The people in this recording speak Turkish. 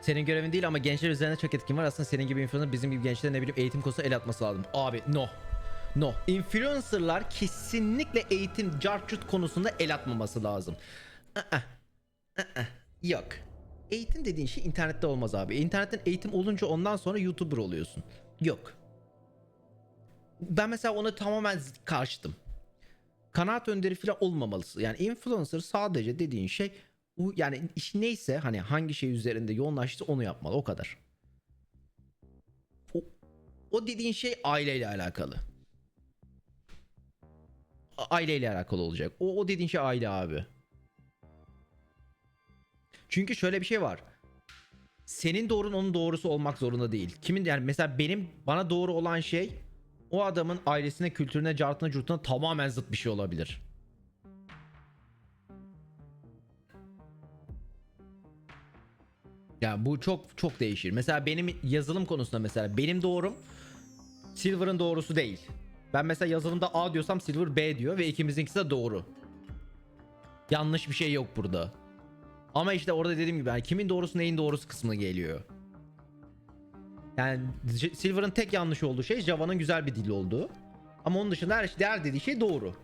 Senin görevin değil ama gençler üzerine çok etkin var. Aslında senin gibi influencer bizim gibi gençlere ne bileyim eğitim konusunda el atması lazım. Abi no. No. Influencerlar kesinlikle eğitim cartçut konusunda el atmaması lazım. Aa, aa, Yok. Eğitim dediğin şey internette olmaz abi. İnternetten eğitim olunca ondan sonra YouTuber oluyorsun. Yok. Ben mesela ona tamamen karşıtım. Kanaat önderi falan olmamalısı. Yani influencer sadece dediğin şey yani iş neyse hani hangi şey üzerinde yoğunlaştı onu yapmalı o kadar. O, o dediğin şey aileyle alakalı. Aileyle alakalı olacak. O, o dediğin şey aile abi. Çünkü şöyle bir şey var. Senin doğrun onun doğrusu olmak zorunda değil. Kimin yani mesela benim bana doğru olan şey o adamın ailesine, kültürüne, cartına, curtuna tamamen zıt bir şey olabilir. Ya bu çok çok değişir. Mesela benim yazılım konusunda mesela benim doğrum Silver'ın doğrusu değil. Ben mesela yazılımda A diyorsam Silver B diyor ve ikimizinkisi de doğru. Yanlış bir şey yok burada. Ama işte orada dediğim gibi yani kimin doğrusu neyin doğrusu kısmına geliyor. Yani Silver'ın tek yanlış olduğu şey Java'nın güzel bir dil olduğu. Ama onun dışında her, her dediği şey doğru.